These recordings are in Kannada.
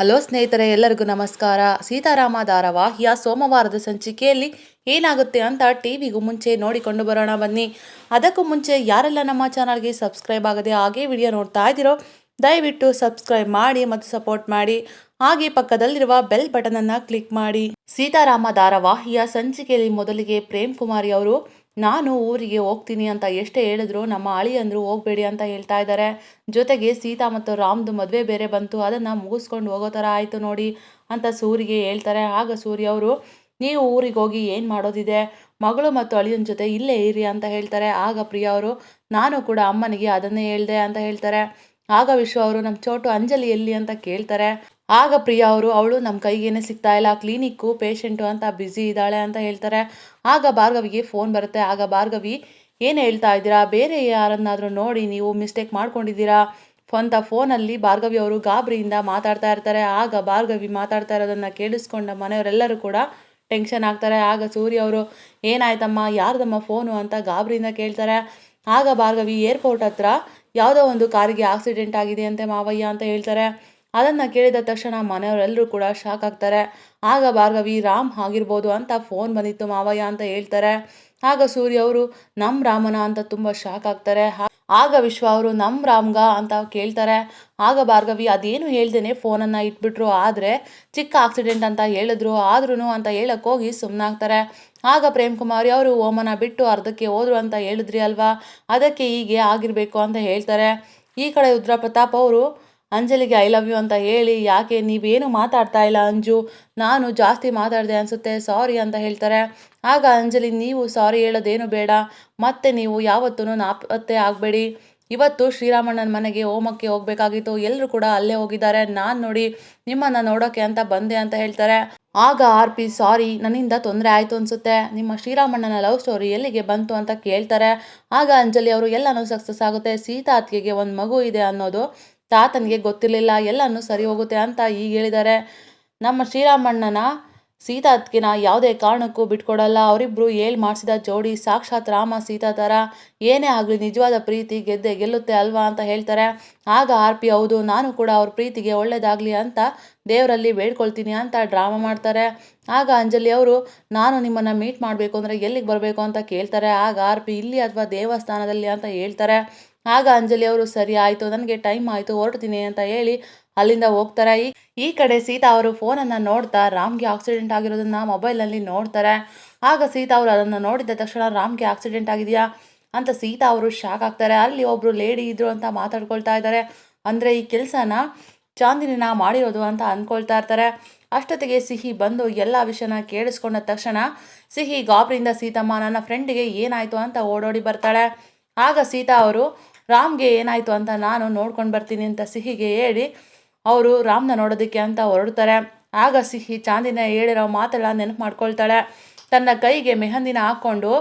ಹಲೋ ಸ್ನೇಹಿತರೆ, ಎಲ್ಲರಿಗೂ ನಮಸ್ಕಾರ. ಸೀತಾರಾಮ ಧಾರಾವಾಹಿಯ ಸೋಮವಾರದ ಸಂಚಿಕೆಯಲ್ಲಿ ಏನಾಗುತ್ತೆ ಅಂತ ಟಿ ವಿಗೂ ಮುಂಚೆ ನೋಡಿಕೊಂಡು ಬರೋಣ ಬನ್ನಿ. ಅದಕ್ಕೂ ಮುಂಚೆ ಯಾರೆಲ್ಲ ನಮ್ಮ ಚಾನಲ್ಗೆ ಸಬ್ಸ್ಕ್ರೈಬ್ ಆಗದೆ ಹಾಗೆ ವಿಡಿಯೋ ನೋಡ್ತಾ ಇದ್ದೀರೋ, ದಯವಿಟ್ಟು ಸಬ್ಸ್ಕ್ರೈಬ್ ಮಾಡಿ ಮತ್ತು ಸಪೋರ್ಟ್ ಮಾಡಿ. ಹಾಗೆ ಪಕ್ಕದಲ್ಲಿರುವ ಬೆಲ್ ಬಟನನ್ನು ಕ್ಲಿಕ್ ಮಾಡಿ. ಸೀತಾರಾಮ ಧಾರಾವಾಹಿಯ ಸಂಚಿಕೆಯಲ್ಲಿ ಮೊದಲಿಗೆ ಪ್ರೇಮ್ ಕುಮಾರಿ ಅವರು ನಾನು ಊರಿಗೆ ಹೋಗ್ತೀನಿ ಅಂತ ಎಷ್ಟೇ ಹೇಳಿದ್ರು ನಮ್ಮ ಅಳಿಯಂದರು ಹೋಗಬೇಡಿ ಅಂತ ಹೇಳ್ತಾ ಇದ್ದಾರೆ ಜೊತೆಗೆ ಸೀತಾ ಮತ್ತು ರಾಮ್ದು ಮದುವೆ ಬೇರೆ ಬಂತು. ಅದನ್ನು ಮುಗಿಸ್ಕೊಂಡು ಹೋಗೋ ಥರ ಆಯಿತು ನೋಡಿ ಅಂತ ಸೂರಿಗೆ ಹೇಳ್ತಾರೆ. ಆಗ ಸೂರ್ಯ ಅವರು, ನೀವು ಊರಿಗೆ ಹೋಗಿ ಏನು ಮಾಡೋದಿದೆ? ಮಗಳು ಮತ್ತು ಅಳಿಯನ ಜೊತೆ ಇಲ್ಲೇ ಇರಿ ಅಂತ ಹೇಳ್ತಾರೆ. ಆಗ ಪ್ರಿಯ ಅವರು, ನಾನು ಕೂಡ ಅಮ್ಮನಿಗೆ ಅದನ್ನೇ ಹೇಳಿದೆ ಅಂತ ಹೇಳ್ತಾರೆ. ಆಗ ವಿಶ್ವ ಅವರು ನಮ್ಮ ಚೋಟು ಅಂಜಲಿ ಎಲ್ಲಿ ಅಂತ ಕೇಳ್ತಾರೆ. ಆಗ ಪ್ರಿಯಾ ಅವರು, ಅವಳು ನಮ್ಮ ಕೈಗೇನೆ ಸಿಗ್ತಾ ಇಲ್ಲ. ಕ್ಲಿನಿಕ್ಕು, ಪೇಷಂಟು ಅಂತ ಬ್ಯುಸಿ ಇದ್ದಾಳೆ ಅಂತ ಹೇಳ್ತಾರೆ. ಆಗ ಭಾರ್ಗವಿಗೆ ಫೋನ್ ಬರುತ್ತೆ. ಆಗ ಭಾರ್ಗವಿ, ಏನು ಹೇಳ್ತಾ ಇದ್ದೀರಾ? ಬೇರೆ ಯಾರನ್ನಾದರೂ ನೋಡಿ ನೀವು ಮಿಸ್ಟೇಕ್ ಮಾಡ್ಕೊಂಡಿದ್ದೀರಾ? ಅಂತ ಫೋನಲ್ಲಿ ಭಾರ್ಗವಿ ಅವರು ಗಾಬರಿಯಿಂದ ಮಾತಾಡ್ತಾ ಇರ್ತಾರೆ. ಆಗ ಭಾರ್ಗವಿ ಮಾತಾಡ್ತಾ ಇರೋದನ್ನು ಕೇಳಿಸ್ಕೊಂಡ ಮನೆಯವರೆಲ್ಲರೂ ಕೂಡ ಟೆನ್ಷನ್ ಆಗ್ತಾರೆ. ಆಗ ಸೂರ್ಯ ಅವರು, ಏನಾಯ್ತಮ್ಮ? ಯಾರ್ದಮ್ಮ ಫೋನು? ಅಂತ ಗಾಬರಿಯಿಂದ ಕೇಳ್ತಾರೆ. ಆಗ ಭಾರ್ಗವಿ, ಏರ್ಪೋರ್ಟ್ ಹತ್ರ ಯಾವುದೋ ಒಂದು ಕಾರಿಗೆ ಆಕ್ಸಿಡೆಂಟ್ ಆಗಿದೆ ಅಂತೆ ಮಾವಯ್ಯ ಅಂತ ಹೇಳ್ತಾರೆ. ಅದನ್ನು ಕೇಳಿದ ತಕ್ಷಣ ಮನೆಯವರೆಲ್ಲರೂ ಕೂಡ ಶಾಕ್ ಆಗ್ತಾರೆ. ಆಗ ಭಾರ್ಗವಿ, ರಾಮ್ ಆಗಿರ್ಬೋದು ಅಂತ ಫೋನ್ ಬಂದಿತ್ತು ಮಾವಯ್ಯ ಅಂತ ಹೇಳ್ತಾರೆ. ಆಗ ಸೂರ್ಯ ಅವರು ನಮ್ಮ ರಾಮನ ಅಂತ ತುಂಬ ಶಾಕ್ ಆಗ್ತಾರೆ. ಆಗ ವಿಶ್ವ ಅವರು ನಮ್ಮ ರಾಮ್ಗ ಅಂತ ಕೇಳ್ತಾರೆ. ಆಗ ಭಾರ್ಗವಿ, ಅದೇನು ಹೇಳ್ದೇನೆ ಫೋನನ್ನು ಇಟ್ಬಿಟ್ರು, ಆದರೆ ಚಿಕ್ಕ ಆಕ್ಸಿಡೆಂಟ್ ಅಂತ ಹೇಳಿದ್ರು ಆದ್ರೂ ಅಂತ ಹೇಳೋಕ್ಕೋಗಿ ಸುಮ್ಮನಾಗ್ತಾರೆ ಆಗ ಪ್ರೇಮ್ ಕುಮಾರಿ ಅವರು, ಓಮನ ಬಿಟ್ಟು ಅರ್ಧಕ್ಕೆ ಹೋದ್ರು ಅಂತ ಹೇಳಿದ್ರಿ ಅಲ್ವಾ? ಅದಕ್ಕೆ ಹೀಗೆ ಆಗಿರಬೇಕು ಅಂತ ಹೇಳ್ತಾರೆ. ಈ ಕಡೆ ರುದ್ರ ಪ್ರತಾಪ್ ಅವರು ಅಂಜಲಿಗೆ ಐ ಲವ್ ಯು ಅಂತ ಹೇಳಿ, ಯಾಕೆ ನೀವೇನು ಮಾತಾಡ್ತಾ ಇಲ್ಲ ಅಂಜು? ನಾನು ಜಾಸ್ತಿ ಮಾತಾಡಿದೆ ಅನಿಸುತ್ತೆ ಸಾರಿ ಅಂತ ಹೇಳ್ತಾರೆ. ಆಗ ಅಂಜಲಿ, ನೀವು ಸಾರಿ ಹೇಳೋದೇನು ಬೇಡ. ಮತ್ತೆ ನೀವು ಯಾವತ್ತೂ ನಾಪತ್ತೆ ಆಗಬೇಡಿ. ಇವತ್ತು ಶ್ರೀರಾಮಣ್ಣನ ಮನೆಗೆ ಹೋಮಕ್ಕೆ ಹೋಗಬೇಕಾಗಿತ್ತು. ಎಲ್ಲರೂ ಕೂಡ ಅಲ್ಲೇ ಹೋಗಿದ್ದಾರೆ. ನಾನು ನೋಡಿ ನಿಮ್ಮನ್ನು ನೋಡೋಕ್ಕೆ ಅಂತ ಬಂದೆ ಅಂತ ಹೇಳ್ತಾರೆ. ಆಗ ಆರ್ ಪಿ ಸಾರಿ ನನ್ನಿಂದ ತೊಂದರೆ ಆಯಿತು ಅನಿಸುತ್ತೆ. ನಿಮ್ಮ ಶ್ರೀರಾಮಣ್ಣನ ಲವ್ ಸ್ಟೋರಿ ಎಲ್ಲಿಗೆ ಬಂತು ಅಂತ ಕೇಳ್ತಾರೆ. ಆಗ ಅಂಜಲಿ, ಅವರು ಎಲ್ಲನೂ ಸಕ್ಸಸ್ ಆಗುತ್ತೆ. ಸೀತಾ ಒಂದು ಮಗು ಇದೆ ಅನ್ನೋದು ತಾತನಿಗೆ ಗೊತ್ತಿರಲಿಲ್ಲ, ಎಲ್ಲನೂ ಸರಿ ಹೋಗುತ್ತೆ ಅಂತ ಈಗ ಹೇಳಿದ್ದಾರೆ. ನಮ್ಮ ಶ್ರೀರಾಮಣ್ಣನ ಸೀತಾ ಯಾವುದೇ ಕಾರಣಕ್ಕೂ ಬಿಟ್ಕೊಡಲ್ಲ. ಅವರಿಬ್ಬರು ಏಳು ಮಾಡಿಸಿದ ಜೋಡಿ ಸಾಕ್ಷಾತ್ ರಾಮ ಸೀತಾ ಥರ ಏನೇ ಆಗಲಿ ನಿಜವಾದ ಪ್ರೀತಿ ಗೆದ್ದೆ ಗೆಲ್ಲುತ್ತೆ ಅಲ್ವಾ ಅಂತ ಹೇಳ್ತಾರೆ. ಆಗ ಆರ್ ಪಿ ಹೌದು, ನಾನು ಕೂಡ ಅವ್ರ ಪ್ರೀತಿಗೆ ಒಳ್ಳೇದಾಗಲಿ ಅಂತ ದೇವರಲ್ಲಿ ಬೇಡ್ಕೊಳ್ತೀನಿ ಅಂತ ಡ್ರಾಮಾ ಮಾಡ್ತಾರೆ. ಆಗ ಅಂಜಲಿ ಅವರು, ನಾನು ನಿಮ್ಮನ್ನು ಮೀಟ್ ಮಾಡಬೇಕು ಅಂದರೆ ಎಲ್ಲಿಗೆ ಬರಬೇಕು ಅಂತ ಕೇಳ್ತಾರೆ. ಆಗ ಆರ್ ಪಿ, ಇಲ್ಲಿ ಅಥವಾ ದೇವಸ್ಥಾನದಲ್ಲಿ ಅಂತ ಹೇಳ್ತಾರೆ. ಆಗ ಅಂಜಲಿ ಅವರು, ಸರಿ ಆಯಿತು, ನನಗೆ ಟೈಮ್ ಆಯಿತು, ಹೊರಡ್ತೀನಿ ಅಂತ ಹೇಳಿ ಅಲ್ಲಿಂದ ಹೋಗ್ತಾರೆ. ಈ ಈ ಕಡೆ ಸೀತಾ ಅವರು ಫೋನನ್ನು ನೋಡ್ತಾ ರಾಮ್ಗೆ ಆಕ್ಸಿಡೆಂಟ್ ಆಗಿರೋದನ್ನ ಮೊಬೈಲ್ನಲ್ಲಿ ನೋಡ್ತಾರೆ. ಆಗ ಸೀತಾ ಅವರು ಅದನ್ನು ನೋಡಿದ ತಕ್ಷಣ, ರಾಮ್ಗೆ ಆಕ್ಸಿಡೆಂಟ್ ಆಗಿದೆಯಾ? ಅಂತ ಸೀತಾ ಅವರು ಶಾಕ್ ಆಗ್ತಾರೆ. ಅಲ್ಲಿ ಒಬ್ಬರು ಲೇಡಿ ಇದ್ರು ಅಂತ ಮಾತಾಡ್ಕೊಳ್ತಾ ಇದ್ದಾರೆ. ಅಂದರೆ, ಈ ಕೆಲಸನ ಚಾಂದಿನಿನ ಮಾಡಿರೋದು ಅಂತ ಅಂದ್ಕೊಳ್ತಾ ಇರ್ತಾರೆ. ಅಷ್ಟೊತ್ತಿಗೆ ಸಿಹಿ ಬಂದು ಎಲ್ಲ ವಿಷಯನ ಕೇಳಿಸ್ಕೊಂಡ ತಕ್ಷಣ, ಸಿಹಿ ಗಾಬ್ರಿಂದ ಸೀತಮ್ಮ, ನನ್ನ ಫ್ರೆಂಡಿಗೆ ಏನಾಯಿತು? ಅಂತ ಓಡೋಡಿ ಬರ್ತಾಳೆ. ಆಗ ಸೀತಾ ಅವರು ರಾಮ್ಗೆ ಏನಾಯಿತು ಅಂತ ನಾನು ನೋಡ್ಕೊಂಡು ಬರ್ತೀನಿ ಅಂತ ಸಿಹಿಗೆ ಹೇಳಿ ಅವರು ರಾಮ್ನ ನೋಡೋದಕ್ಕೆ ಅಂತ ಹೊರಡ್ತಾರೆ. ಆಗ ಸಿಹಿ ಚಾಂದಿನ ಹೇಳಿರೋ ಮಾತೆಲ್ಲ ನೆನಪು ಮಾಡ್ಕೊಳ್ತಾಳೆ. ತನ್ನ ಕೈಗೆ ಮೆಹಂದಿನ ಹಾಕ್ಕೊಂಡು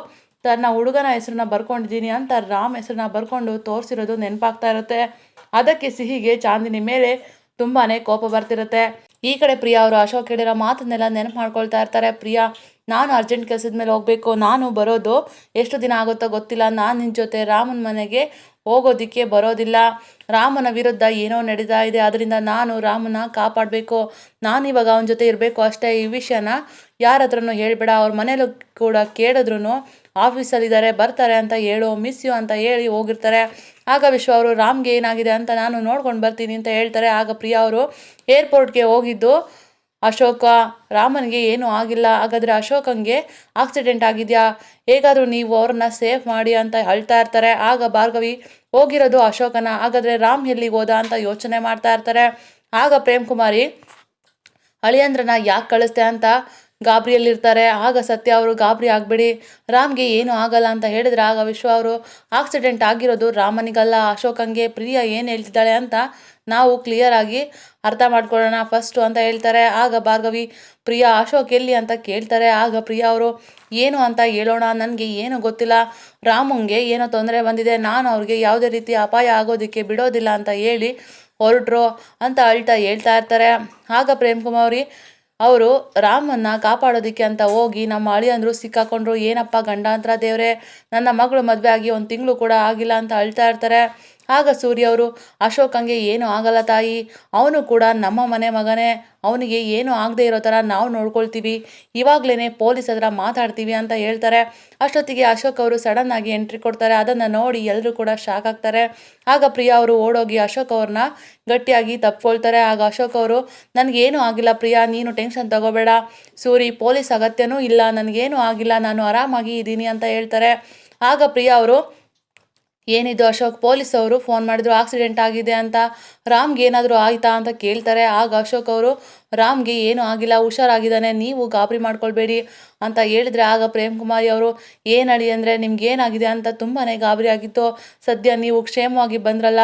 ತನ್ನ ಹುಡುಗನ ಹೆಸರನ್ನ ಬರ್ಕೊಂಡಿದ್ದೀನಿ ಅಂತ ರಾಮ್ ಹೆಸರನ್ನ ಬರ್ಕೊಂಡು ತೋರಿಸಿರೋದು ನೆನಪಾಗ್ತಾ ಇರುತ್ತೆ. ಅದಕ್ಕೆ ಸಿಹಿಗೆ ಚಾಂದಿನಿ ಮೇಲೆ ತುಂಬಾ ಕೋಪ ಬರ್ತಿರುತ್ತೆ. ಈ ಕಡೆ ಪ್ರಿಯಾ ಅವರು ಅಶೋಕ್ ಹೇಳಿರೋ ಮಾತನ್ನೆಲ್ಲ ನೆನಪು ಮಾಡ್ಕೊಳ್ತಾ ಇರ್ತಾರೆ. ಪ್ರಿಯಾ ನಾನು ಅರ್ಜೆಂಟ್ ಕೆಲಸದ ಮೇಲೆ ಹೋಗಬೇಕು, ನಾನು ಬರೋದು ಎಷ್ಟು ದಿನ ಆಗುತ್ತೋ ಗೊತ್ತಿಲ್ಲ. ನಾನು ನಿನ್ನ ಜೊತೆ ರಾಮನ ಮನೆಗೆ ಹೋಗೋದಿಕ್ಕೆ ಬರೋದಿಲ್ಲ. ರಾಮನ ವಿರುದ್ಧ ಏನೋ ನಡೀತಾ ಇದೆ. ಅದರಿಂದ ನಾನು ರಾಮನ ಕಾಪಾಡಬೇಕು. ನಾನು ಇವಾಗ ಅವನ ಜೊತೆ ಇರಬೇಕು ಅಷ್ಟೇ. ಈ ವಿಷಯನ ಯಾರ ಹತ್ರನೂ ಹೇಳ್ಬೇಡ. ಅವ್ರ ಮನೇಲೂ ಕೂಡ ಕೇಳಿದ್ರು ಆಫೀಸಲ್ಲಿದ್ದಾರೆ, ಬರ್ತಾರೆ ಅಂತ ಹೇಳು ಮಿಸ್ ಯು ಅಂತ ಹೇಳಿ ಹೋಗಿರ್ತಾರೆ. ಆಗ ವಿಶ್ವ ಅವರು ರಾಮ್ಗೆ ಏನಾಗಿದೆ ಅಂತ ನಾನು ನೋಡ್ಕೊಂಡು ಬರ್ತೀನಿ ಅಂತ ಹೇಳ್ತಾರೆ. ಆಗ ಪ್ರಿಯಾ ಅವರು ಏರ್ಪೋರ್ಟ್ಗೆ ಹೋಗಿದ್ದು ಅಶೋಕ, ರಾಮನಿಗೆ ಏನೂ ಆಗಿಲ್ಲ. ಹಾಗಾದರೆ ಅಶೋಕಂಗೆ ಆಕ್ಸಿಡೆಂಟ್ ಆಗಿದೆಯಾ? ಹೇಗಾದರೂ ನೀವು ಅವ್ರನ್ನ ಸೇಫ್ ಮಾಡಿ ಅಂತ ಹೇಳ್ತಾ ಇರ್ತಾರೆ. ಆಗ ಭಾರ್ಗವಿ ಹೋಗಿರೋದು ಅಶೋಕನ. ಹಾಗಾದರೆ ರಾಮ್ ಎಲ್ಲಿಗೆ ಹೋದ ಅಂತ ಯೋಚನೆ ಮಾಡ್ತಾ ಇರ್ತಾರೆ. ಆಗ ಪ್ರೇಮ್ ಕುಮಾರಿ ಅಳಿಯಂದ್ರನ ಯಾಕೆ ಕಳಿಸ್ತೆ ಅಂತ ಗಾಬರಿಯಲ್ಲಿರ್ತಾರೆ ಆಗ ಸತ್ಯ ಅವರು, ಗಾಬರಿ ಆಗಬೇಡಿ. ರಾಮ್ಗೆ ಏನೂ ಆಗಲ್ಲ ಅಂತ ಹೇಳಿದ್ರೆ ಆಗ ವಿಶ್ವ ಅವರು, ಆಕ್ಸಿಡೆಂಟ್ ಆಗಿರೋದು ರಾಮನಿಗಲ್ಲ, ಅಶೋಕಂಗೆ ಪ್ರಿಯ ಏನು ಹೇಳ್ತಿದ್ದಾಳೆ ಅಂತ ನಾವು ಕ್ಲಿಯರ್ ಆಗಿ ಅರ್ಥ ಮಾಡ್ಕೊಳ್ಳೋಣ ಫಸ್ಟು ಅಂತ ಹೇಳ್ತಾರೆ. ಆಗ ಭಾರ್ಗವಿ, ಪ್ರಿಯಾ, ಅಶೋಕ್ ಎಲ್ಲಿ ಅಂತ ಕೇಳ್ತಾರೆ. ಆಗ ಪ್ರಿಯಾ ಅವರು, ಏನು ಅಂತ ಹೇಳೋಣ, ನನಗೆ ಏನು ಗೊತ್ತಿಲ್ಲ. ರಾಮಂಗೆ ಏನೋ ತೊಂದರೆ ಬಂದಿದೆ. ನಾನು ಅವ್ರಿಗೆ ಯಾವುದೇ ರೀತಿ ಅಪಾಯ ಆಗೋದಕ್ಕೆ ಬಿಡೋದಿಲ್ಲ ಅಂತ ಹೇಳಿ ಹೊರಟ್ರು ಅಂತ ಅಳ್ತಾ ಹೇಳ್ತಾ ಇರ್ತಾರೆ. ಆಗ ಪ್ರೇಮ್ ಕುಮಾರಿ ಅವರು ರಾಮನ್ನ ಕಾಪಾಡೋದಕ್ಕೆ ಅಂತ ಹೋಗಿ ನಮ್ಮ ಅಳಿಯಂದ್ರು ಸಿಕ್ಕಾಕೊಂಡ್ರು, ಏನಪ್ಪ ಗಂಡಾಂತರ ದೇವರೇ, ನನ್ನ ಮಗಳು ಮದುವೆ ಆಗಿ ಒಂದು ತಿಂಗಳು ಕೂಡ ಆಗಿಲ್ಲ ಅಂತ ಅಳ್ತಾ ಇರ್ತಾರೆ. ಆಗ ಸೂರ್ಯ ಅವರು ಅಶೋಕಂಗೆ ಏನು ಆಗಲ್ಲ ತಾಯಿ. ಅವನು ಕೂಡ ನಮ್ಮ ಮನೆ ಮಗನೇ. ಅವನಿಗೆ ಏನು ಆಗದೆ ಇರೋ ಥರ ನಾವು ನೋಡ್ಕೊಳ್ತೀವಿ. ಇವಾಗಲೇ ಪೊಲೀಸ್ ಹತ್ರ ಮಾತಾಡ್ತೀವಿ ಅಂತ ಹೇಳ್ತಾರೆ. ಅಷ್ಟೊತ್ತಿಗೆ ಅಶೋಕ್ ಅವರು ಸಡನ್ ಆಗಿ ಎಂಟ್ರಿ ಕೊಡ್ತಾರೆ. ಅದನ್ನು ನೋಡಿ ಎಲ್ಲರೂ ಕೂಡ ಶಾಕ್ ಆಗ್ತಾರೆ. ಆಗ ಪ್ರಿಯಾ ಅವರು ಓಡೋಗಿ ಅಶೋಕ್ ಅವ್ರನ್ನ ಗಟ್ಟಿಯಾಗಿ ತಪ್ಕೊಳ್ತಾರೆ. ಆಗ ಅಶೋಕ್ ಅವರು ನನಗೇನು ಆಗಿಲ್ಲ ಪ್ರಿಯಾ. ನೀನು ಟೆನ್ಷನ್ ತಗೋಬೇಡ. ಸೂರಿ, ಪೊಲೀಸ್ ಅಗತ್ಯನೂ ಇಲ್ಲ. ನನಗೇನು ಆಗಿಲ್ಲ. ನಾನು ಆರಾಮಾಗಿ ಇದ್ದೀನಿ ಅಂತ ಹೇಳ್ತಾರೆ. ಆಗ ಪ್ರಿಯಾ ಅವರು ಏನಿದು ಅಶೋಕ್? ಪೊಲೀಸ್ ಅವರು ಫೋನ್ ಮಾಡಿದ್ರು, ಆಕ್ಸಿಡೆಂಟ್ ಆಗಿದೆ ಅಂತ. ರಾಮ್ಗೆ ಏನಾದರೂ ಆಯಿತಾ ಅಂತ ಕೇಳ್ತಾರೆ. ಆಗ ಅಶೋಕ್ ಅವರು, ರಾಮ್ಗೆ ಏನೂ ಆಗಿಲ್ಲ, ಹುಷಾರಾಗಿದ್ದಾನೆ, ನೀವು ಗಾಬರಿ ಮಾಡ್ಕೊಳ್ಬೇಡಿ ಅಂತ ಹೇಳಿದ್ರೆ ಆಗ ಪ್ರೇಮ್ ಕುಮಾರಿ ಅವರು ಏನಡಿ ಅಂದರೆ ನಿಮ್ಗೆ ಏನಾಗಿದೆ ಅಂತ ತುಂಬಾ ಗಾಬರಿ ಆಗಿತ್ತು. ಸದ್ಯ ನೀವು ಕ್ಷೇಮವಾಗಿ ಬಂದ್ರಲ್ಲ,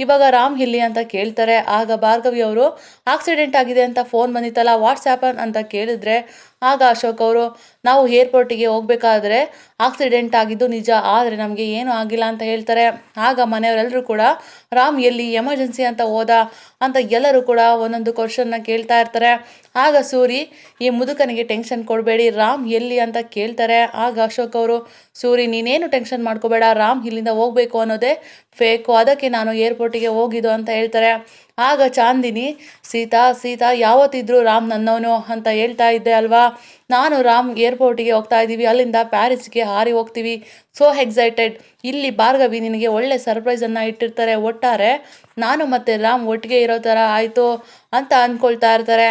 ಇವಾಗ ರಾಮ್ ಇಲ್ಲಿ ಅಂತ ಕೇಳ್ತಾರೆ. ಆಗ ಭಾರ್ಗವಿ ಅವರು, ಆಕ್ಸಿಡೆಂಟ್ ಆಗಿದೆ ಅಂತ ಫೋನ್ ಬಂದಿತ್ತಲ್ಲ ವಾಟ್ಸ್ಯಾಪ್ ಅಂತ ಕೇಳಿದ್ರೆ ಆಗ ಅಶೋಕ್ ಅವರು, ನಾವು ಏರ್ಪೋರ್ಟಿಗೆ ಹೋಗಬೇಕಾದ್ರೆ ಆಕ್ಸಿಡೆಂಟ್ ಆಗಿದ್ದು ನಿಜ, ಆದರೆ ನಮಗೆ ಏನೂ ಆಗಿಲ್ಲ ಅಂತ ಹೇಳ್ತಾರೆ. ಆಗ ಮನೆಯವರೆಲ್ಲರೂ ಕೂಡ, ರಾಮ್ ಎಲ್ಲಿ ಎಮರ್ಜೆನ್ಸಿ ಅಂತ ಹೋದ ಅಂತ ಎಲ್ಲರೂ ಕೂಡ ಒಂದೊಂದು ಕ್ವಶನ್ನ ಕೇಳ್ತಾ ಇರ್ತಾರೆ. ಆಗ ಸೂರಿ, ಈ ಮುದುಕನಿಗೆ ಟೆನ್ಷನ್ ಕೊಡಬೇಡಿ, ರಾಮ್ ಎಲ್ಲಿ ಅಂತ ಕೇಳ್ತಾರೆ. ಆಗ ಅಶೋಕ್ ಅವರು, ಸೂರಿ, ನೀನೇನು ಟೆನ್ಷನ್ ಮಾಡ್ಕೋಬೇಡ, ರಾಮ್ ಇಲ್ಲಿಂದ ಹೋಗಬೇಕು ಅನ್ನೋದೇ ಫೇಕು ಅದಕ್ಕೆ ನಾನು ಏರ್ಪೋರ್ಟಿಗೆ ಹೋಗಿದ್ದು ಅಂತ ಹೇಳ್ತಾರೆ. ಆಗ ಚಾಂದಿನಿ, ಸೀತಾ ಸೀತಾ, ಯಾವತ್ತಿದ್ರು ರಾಮ್ ನನ್ನವನು ಅಂತ ಹೇಳ್ತಾ ಇದ್ದೆ ಅಲ್ವಾ? ನಾನು ರಾಮ್ ಏರ್ಪೋರ್ಟಿಗೆ ಹೋಗ್ತಾ ಇದ್ದೀವಿ. ಅಲ್ಲಿಂದ ಪ್ಯಾರಿಸ್ಗೆ ಹಾರಿ ಹೋಗ್ತೀವಿ. So excited. ಇಲ್ಲಿ ಭಾರ್ಗವಿ ನಿನಗೆ ಒಳ್ಳೆ ಸರ್ಪ್ರೈಸನ್ನು ಇಟ್ಟಿರ್ತಾರೆ. ಒಟ್ಟಾರೆ ನಾನು ಮತ್ತು ರಾಮ್ ಒಟ್ಟಿಗೆ ಇರೋ ಥರ ಆಯಿತು ಅಂತ ಅಂದ್ಕೊಳ್ತಾ ಇರ್ತಾರೆ.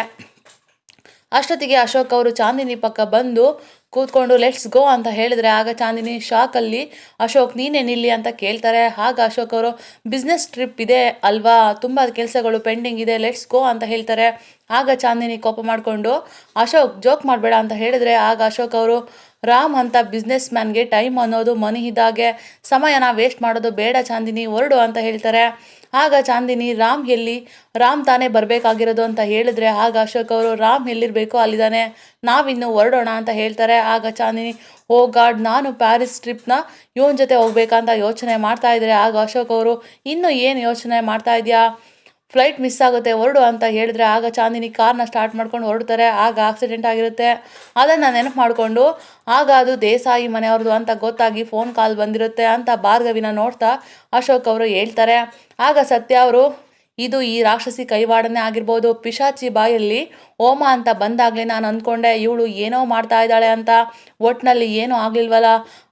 ಅಷ್ಟೊತ್ತಿಗೆ ಅಶೋಕ್ ಅವರು ಚಾಂದಿನಿ ಪಕ್ಕ ಬಂದು ಕೂತ್ಕೊಂಡು ಲೆಟ್ಸ್ ಗೋ ಅಂತ ಹೇಳಿದ್ರೆ, ಆಗ ಚಾಂದಿನಿ ಶಾಕಲ್ಲಿ ಅಶೋಕ್ ನೀನೇ ನಿಲ್ಲಿ ಅಂತ ಕೇಳ್ತಾರೆ. ಆಗ ಅಶೋಕ್ ಅವರು ಬಿಸ್ನೆಸ್ ಟ್ರಿಪ್ ಇದೆ ಅಲ್ವಾ? ತುಂಬ ಕೆಲಸಗಳು ಪೆಂಡಿಂಗ್ ಇದೆ. ಲೆಟ್ಸ್ ಗೋ ಅಂತ ಹೇಳ್ತಾರೆ. ಆಗ ಚಾಂದಿನಿ ಕೋಪ ಮಾಡಿಕೊಂಡು, ಅಶೋಕ್ ಜೋಕ್ ಮಾಡಬೇಡ ಅಂತ ಹೇಳಿದ್ರೆ, ಆಗ ಅಶೋಕ್ ಅವರು ರಾಮ್ ಅಂತ ಬಿಸ್ನೆಸ್ ಮ್ಯಾನ್ಗೆ ಟೈಮ್ ಅನ್ನೋದು ಮನಿ ಇದ್ದಾಗೆ ಸಮಯನ ವೇಸ್ಟ್ ಮಾಡೋದು ಬೇಡ ಚಾಂದಿನಿ, ಹೊರಡು ಅಂತ ಹೇಳ್ತಾರೆ. ಆಗ ಚಾಂದಿನಿ, ರಾಮ್ ಎಲ್ಲಿ? ರಾಮ್ ತಾನೇ ಬರಬೇಕಾಗಿರೋದು ಅಂತ ಹೇಳಿದ್ರೆ ಆಗ ಅಶೋಕ್ ಅವರು, ರಾಮ್ ಎಲ್ಲಿರಬೇಕು? ಅಲ್ಲಿದ್ದಾನೆ. ನಾವಿನ್ನು ಹೊರಡೋಣ ಅಂತ ಹೇಳ್ತಾರೆ. ಆಗ ಚಾಂದಿನಿ, ಓ ಗಾಡ್, ನಾನು ಪ್ಯಾರಿಸ್ ಟ್ರಿಪ್ನ ಇವನ ಜೊತೆ ಹೋಗ್ಬೇಕಂತ ಯೋಚನೆ ಮಾಡ್ತಾ ಇದ್ರೆ. ಆಗ ಅಶೋಕ್ ಅವರು, ಇನ್ನೂ ಏನು ಯೋಚನೆ ಮಾಡ್ತಾ ಇದೆಯಾ? ಫ್ಲೈಟ್ ಮಿಸ್ ಆಗುತ್ತೆ, ಹೊರಡು ಅಂತ ಹೇಳಿದ್ರೆ ಆಗ ಚಾಂದಿನಿ ಕಾರ್ನ ಸ್ಟಾರ್ಟ್ ಮಾಡ್ಕೊಂಡು ಹೊರಡ್ತಾರೆ, ಆಗ ಆಕ್ಸಿಡೆಂಟ್ ಆಗಿರುತ್ತೆ. ಅದನ್ನು ನೆನಪು ಮಾಡಿಕೊಂಡು, ಆಗ ಅದು ದೇಸಾಯಿ ಮನೆಯವ್ರದ್ದು ಅಂತ ಗೊತ್ತಾಗಿ ಫೋನ್ ಕಾಲ್ ಬಂದಿರುತ್ತೆ ಅಂತ ಭಾರ್ಗವಿನ ನೋಡ್ತಾ ಅಶೋಕ್ ಅವರು ಹೇಳ್ತಾರೆ. ಆಗ ಸತ್ಯ ಅವರು, ಇದು ಈ ರಾಕ್ಷಸಿ ಕೈವಾಡನೆ ಆಗಿರ್ಬೋದು. ಪಿಶಾಚಿ ಬಾಯಲ್ಲಿ ಓಮ ಅಂತ ಬಂದಾಗಲೇ ನಾನು ಅಂದ್ಕೊಂಡೆ, ಇವಳು ಏನೋ ಮಾಡ್ತಾ ಇದ್ದಾಳೆ ಅಂತ. ಒಟ್ಟಿನಲ್ಲಿ ಏನೂ ಆಗಲಿಲ್ವಲ್ಲ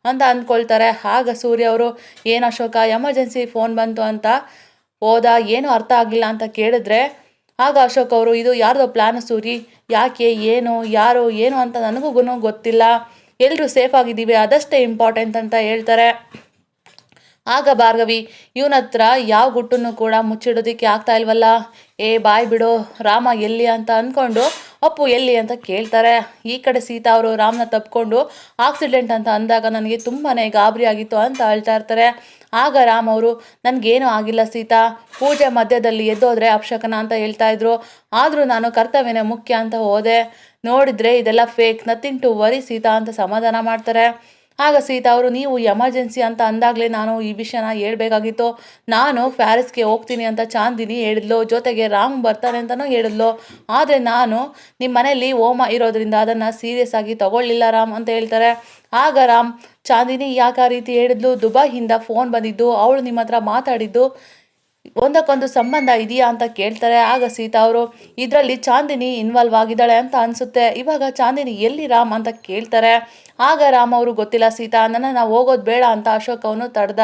ಅಂತ ಅಂದ್ಕೊಳ್ತಾರೆ. ಆಗ ಸೂರ್ಯ ಅವರು, ಏನು ಅಶೋಕ ಎಮರ್ಜೆನ್ಸಿ ಫೋನ್ ಬಂತು ಅಂತ ಹೋದ ಏನು ಅರ್ಥ ಆಗಿಲ್ಲ ಅಂತ ಕೇಳಿದ್ರೆ, ಆಗ ಅಶೋಕ್ ಅವರು, ಇದು ಯಾರ್ದೋ ಪ್ಲ್ಯಾನ್ ಸೂರಿ, ಯಾಕೆ, ಏನು, ಯಾರು, ಏನು ಅಂತ ನನಗೂ ಗೊತ್ತಿಲ್ಲ. ಎಲ್ಲರೂ ಸೇಫ್ ಆಗಿದ್ದೀವಿ, ಅದಷ್ಟೇ ಇಂಪಾರ್ಟೆಂಟ್ ಅಂತ ಹೇಳ್ತಾರೆ. ಆಗ ಭಾರ್ಗವಿ, ಇವನ ಹತ್ರ ಯಾವ ಗುಟ್ಟನ್ನು ಕೂಡ ಮುಚ್ಚಿಡೋದಕ್ಕೆ ಆಗ್ತಾ ಇಲ್ವಲ್ಲ? ಏ, ಬಾಯ್ ಬಿಡು, ರಾಮ ಎಲ್ಲಿ ಅಂತ ಅಂದ್ಕೊಂಡು ಅಪ್ಪು, ಎಲ್ಲಿ ಅಂತ ಕೇಳ್ತಾರೆ. ಈ ಕಡೆ ಸೀತಾ ಅವರು ರಾಮನ ತಪ್ಕೊಂಡು ಆಕ್ಸಿಡೆಂಟ್ ಅಂತ ಅಂದಾಗ ನನಗೆ ತುಂಬಾ ಗಾಬರಿ ಆಗಿತ್ತು ಅಂತ ಹೇಳ್ತಾ ಇರ್ತಾರೆ. ಆಗ ರಾಮ್ ಅವರು, ನನಗೇನು ಆಗಿಲ್ಲ ಸೀತಾ. ಪೂಜೆ ಮಧ್ಯದಲ್ಲಿ ಎದ್ದೋದ್ರೆ ಅಪಶಕನ ಅಂತ ಹೇಳ್ತಾ ಇದ್ರು. ಆದರೂ ನಾನು ಕರ್ತವ್ಯನೇ ಮುಖ್ಯ ಅಂತ ಹೋದೆ. ನೋಡಿದ್ರೆ ಇದೆಲ್ಲ fake nothing to worry Sita ಅಂತ ಸಮಾಧಾನ ಮಾಡ್ತಾರೆ. ಆಗ ಸೀತಾ ಅವರು, ನೀವು ಎಮರ್ಜೆನ್ಸಿ ಅಂತ ಅಂದಾಗಲೇ ನಾನು ಈ ವಿಷಯನ ಹೇಳ್ಬೇಕಾಗಿತ್ತು. ನಾನು ಪ್ಯಾರಿಸ್ಗೆ ಹೋಗ್ತೀನಿ ಅಂತ ಚಾಂದಿನಿ ಹೇಳಿದ್ಲು. ಜೊತೆಗೆ ರಾಮ್ ಬರ್ತಾರೆ ಅಂತಲೂ ಹೇಳಿದ್ಲು. ಆದರೆ ನಾನು ನಿಮ್ಮ ಮನೆಯಲ್ಲಿ ಹೋಮ ಇರೋದ್ರಿಂದ ಅದನ್ನು ಸೀರಿಯಸ್ ಆಗಿ ತಗೊಳ್ಳಿಲ್ಲ ರಾಮ್ ಅಂತ ಹೇಳ್ತಾರೆ. ಆಗ ರಾಮ್, ಚಾಂದಿನಿ ಯಾಕೆ ಆ ರೀತಿ ಹೇಳಿದ್ಲು? ದುಬೈಯಿಂದ ಫೋನ್ ಬಂದಿದ್ದು, ಅವಳು ನಿಮ್ಮ ಹತ್ರ ಮಾತಾಡಿದ್ದು ಒಂದಕ್ಕೊಂದು ಸಂಬಂಧ ಇದೆಯಾ ಅಂತ ಕೇಳ್ತಾರೆ. ಆಗ ಸೀತಾ ಅವರು, ಇದರಲ್ಲಿ ಚಾಂದಿನಿ ಇನ್ವಾಲ್ವ್ ಆಗಿದ್ದಾಳೆ ಅಂತ ಅನಿಸುತ್ತೆ. ಇವಾಗ ಚಾಂದಿನಿ ಎಲ್ಲಿ ರಾಮ್ ಅಂತ ಕೇಳ್ತಾರೆ. ಆಗ ರಾಮ್ ಅವರು, ಗೊತ್ತಿಲ್ಲ ಸೀತಾ, ನನ್ನನ್ನು ಹೋಗೋದು ಬೇಡ ಅಂತ ಅಶೋಕ್ ಅವನು ತಡ್ದ.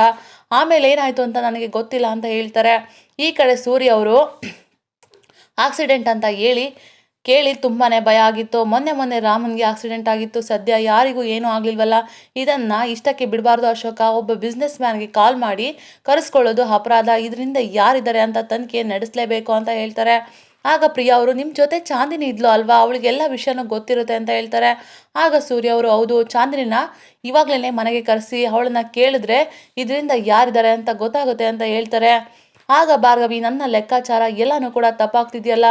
ಆಮೇಲೆ ಏನಾಯಿತು ಅಂತ ನನಗೆ ಗೊತ್ತಿಲ್ಲ ಅಂತ ಹೇಳ್ತಾರೆ. ಈ ಕಡೆ ಸೂರ್ಯ ಅವರು ಆಕ್ಸಿಡೆಂಟ್ ಅಂತ ಹೇಳಿ ಕೇಳಿ ತುಂಬಾ ಭಯ ಆಗಿತ್ತು. ಮೊನ್ನೆ ಮೊನ್ನೆ ರಾಮನ್ಗೆ ಆಕ್ಸಿಡೆಂಟ್ ಆಗಿತ್ತು. ಸದ್ಯ ಯಾರಿಗೂ ಏನೂ ಆಗಲಿಲ್ವಲ್ಲ. ಇದನ್ನು ಇಷ್ಟಕ್ಕೆ ಬಿಡಬಾರ್ದು ಅಶೋಕ. ಒಬ್ಬ ಬಿಸ್ನೆಸ್ ಮ್ಯಾನ್ಗೆ ಕಾಲ್ ಮಾಡಿ ಕರೆಸ್ಕೊಳ್ಳೋದು ಅಪರಾಧ. ಇದರಿಂದ ಯಾರಿದ್ದಾರೆ ಅಂತ ತನಿಖೆ ನಡೆಸಲೇಬೇಕು ಅಂತ ಹೇಳ್ತಾರೆ. ಆಗ ಪ್ರಿಯಾ ಅವರು ನಿಮ್ಮ ಜೊತೆ ಚಾಂದಿನಿ ಇದ್ಲು ಅಲ್ವಾ? ಅವಳಿಗೆಲ್ಲ ವಿಷಯನೂ ಗೊತ್ತಿರುತ್ತೆ ಅಂತ ಹೇಳ್ತಾರೆ. ಆಗ ಸೂರ್ಯ ಅವರು, ಹೌದು, ಚಾಂದಿನಿನ ಇವಾಗಲೇ ಮನೆಗೆ ಕರೆಸಿ, ಅವಳನ್ನ ಕೇಳಿದ್ರೆ ಇದರಿಂದ ಯಾರಿದ್ದಾರೆ ಅಂತ ಗೊತ್ತಾಗುತ್ತೆ ಅಂತ ಹೇಳ್ತಾರೆ. ಆಗ ಭಾರ್ಗವಿ, ನನ್ನ ಲೆಕ್ಕಾಚಾರ ಎಲ್ಲನೂ ಕೂಡ ತಪ್ಪಾಗ್ತಿದೆಯಲ್ಲ?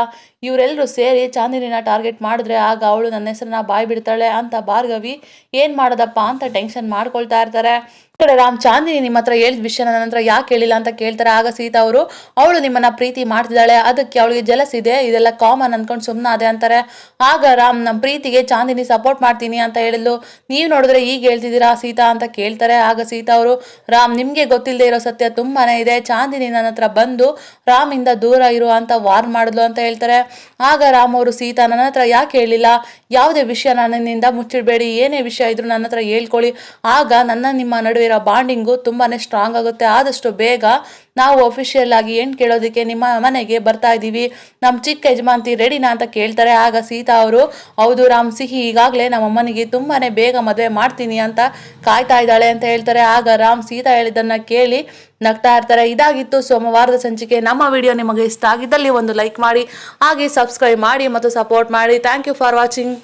ಇವರೆಲ್ಲರೂ ಸೇರಿ ಚಾಂದಿನಿನ ಟಾರ್ಗೆಟ್ ಮಾಡಿದ್ರೆ ಆಗ ಅವಳು ನನ್ನ ಹೆಸರನ್ನ ಬಾಯಿ ಬಿಡ್ತಾಳೆ ಅಂತ ಭಾರ್ಗವಿ ಏನು ಮಾಡೋದಪ್ಪ ಅಂತ ಟೆನ್ಷನ್ ಮಾಡ್ಕೊಳ್ತಾ ಇರ್ತಾರೆ. ಕಡೆ ರಾಮ್ ಚಾಂದಿನಿ ನಿಮ್ಮ ಹತ್ರ ಹೇಳಿದ ವಿಷಯ ನನ್ನ ಹತ್ರ ಯಾಕೆ ಹೇಳಿಲ್ಲ ಅಂತ ಕೇಳ್ತಾರೆ. ಆಗ ಸೀತಾ ಅವರು, ಅವಳು ನಿಮ್ಮನ್ನ ಪ್ರೀತಿ ಮಾಡ್ತಿದ್ದಾಳೆ. ಅದಕ್ಕೆ ಅವಳಿಗೆ ಜಲಸ್ ಇದೆ. ಇದೆಲ್ಲ ಕಾಮನ್ ಅನ್ಕೊಂಡು ಸುಮ್ಮನೆ ಅದೇ ಅಂತಾರೆ. ಆಗ ರಾಮ್ ನಮ್ಮ ಪ್ರೀತಿಗೆ ಚಾಂದಿನಿ ಸಪೋರ್ಟ್ ಮಾಡ್ತೀನಿ ಅಂತ ಹೇಳಿದ್ಲು. ನೀವು ನೋಡಿದ್ರೆ ಈಗ ಹೇಳ್ತಿದ್ದೀರಾ ಸೀತಾ ಅಂತ ಕೇಳ್ತಾರೆ. ಆಗ ಸೀತಾ ಅವರು, ರಾಮ್, ನಿಮಗೆ ಗೊತ್ತಿಲ್ಲದೆ ಇರೋ ಸತ್ಯ ತುಂಬಾನೇ ಇದೆ. ಚಾಂದಿನಿ ನನ್ನ ಹತ್ರ ಬಂದು ರಾಮಿಂದ ದೂರ ಇರು ಅಂತ ವಾರ್ನ್ ಮಾಡಿದ್ಲು ಅಂತ ಹೇಳ್ತಾರೆ. ಆಗ ರಾಮ್ ಅವರು, ಸೀತಾ, ನನ್ನ ಹತ್ರ ಯಾಕೆ ಹೇಳಿಲ್ಲ? ಯಾವುದೇ ವಿಷಯ ನನ್ನಿಂದ ಮುಚ್ಚಿಡಬೇಡಿ. ಏನೇ ವಿಷಯ ಇದ್ರು ನನ್ನ ಹತ್ರ ಹೇಳ್ಕೊಳ್ಳಿ. ಆಗ ನನ್ನ ನಿಮ್ಮ ನಡುವೆ ಇರೋ ಬಾಂಡಿಂಗು ತುಂಬಾನೇ ಸ್ಟ್ರಾಂಗ್ ಆಗುತ್ತೆ. ಆದಷ್ಟು ಬೇಗ ನಾವು ಅಫಿಷಿಯಲ್ ಆಗಿ ಏನು ಕೇಳೋದಕ್ಕೆ ನಿಮ್ಮ ಮನೆಗೆ ಬರ್ತಾ ಇದ್ದೀವಿ. ನಮ್ಮ ಚಿಕ್ಕ ಯಜಮಾಂತಿ ರೆಡಿನಾ ಅಂತ ಕೇಳ್ತಾರೆ. ಆಗ ಸೀತಾ ಅವರು, ಹೌದು ರಾಮ್, ಸಿಹಿ ಈಗಾಗಲೇ ನಮ್ಮ ಅಮ್ಮನಿಗೆ ತುಂಬಾನೇ ಬೇಗ ಮದುವೆ ಮಾಡ್ತೀನಿ ಅಂತ ಕಾಯ್ತಾ ಇದ್ದಾಳೆ ಅಂತ ಹೇಳ್ತಾರೆ. ಆಗ ರಾಮ್ ಸೀತಾ ಹೇಳಿದ್ದನ್ನ ಕೇಳಿ ನಗ್ತಾ ಇರ್ತಾರೆ. ಇದಾಗಿತ್ತು ಸೋಮವಾರದ ಸಂಚಿಕೆ. ನಮ್ಮ ವಿಡಿಯೋ ನಿಮಗೆ ಇಷ್ಟ ಆಗಿದ್ದಲ್ಲಿ ಒಂದು ಲೈಕ್ ಮಾಡಿ, ಹಾಗೆ ಸಬ್ಸ್ಕ್ರೈಬ್ ಮಾಡಿ ಮತ್ತು ಸಪೋರ್ಟ್ ಮಾಡಿ. Thank you for watching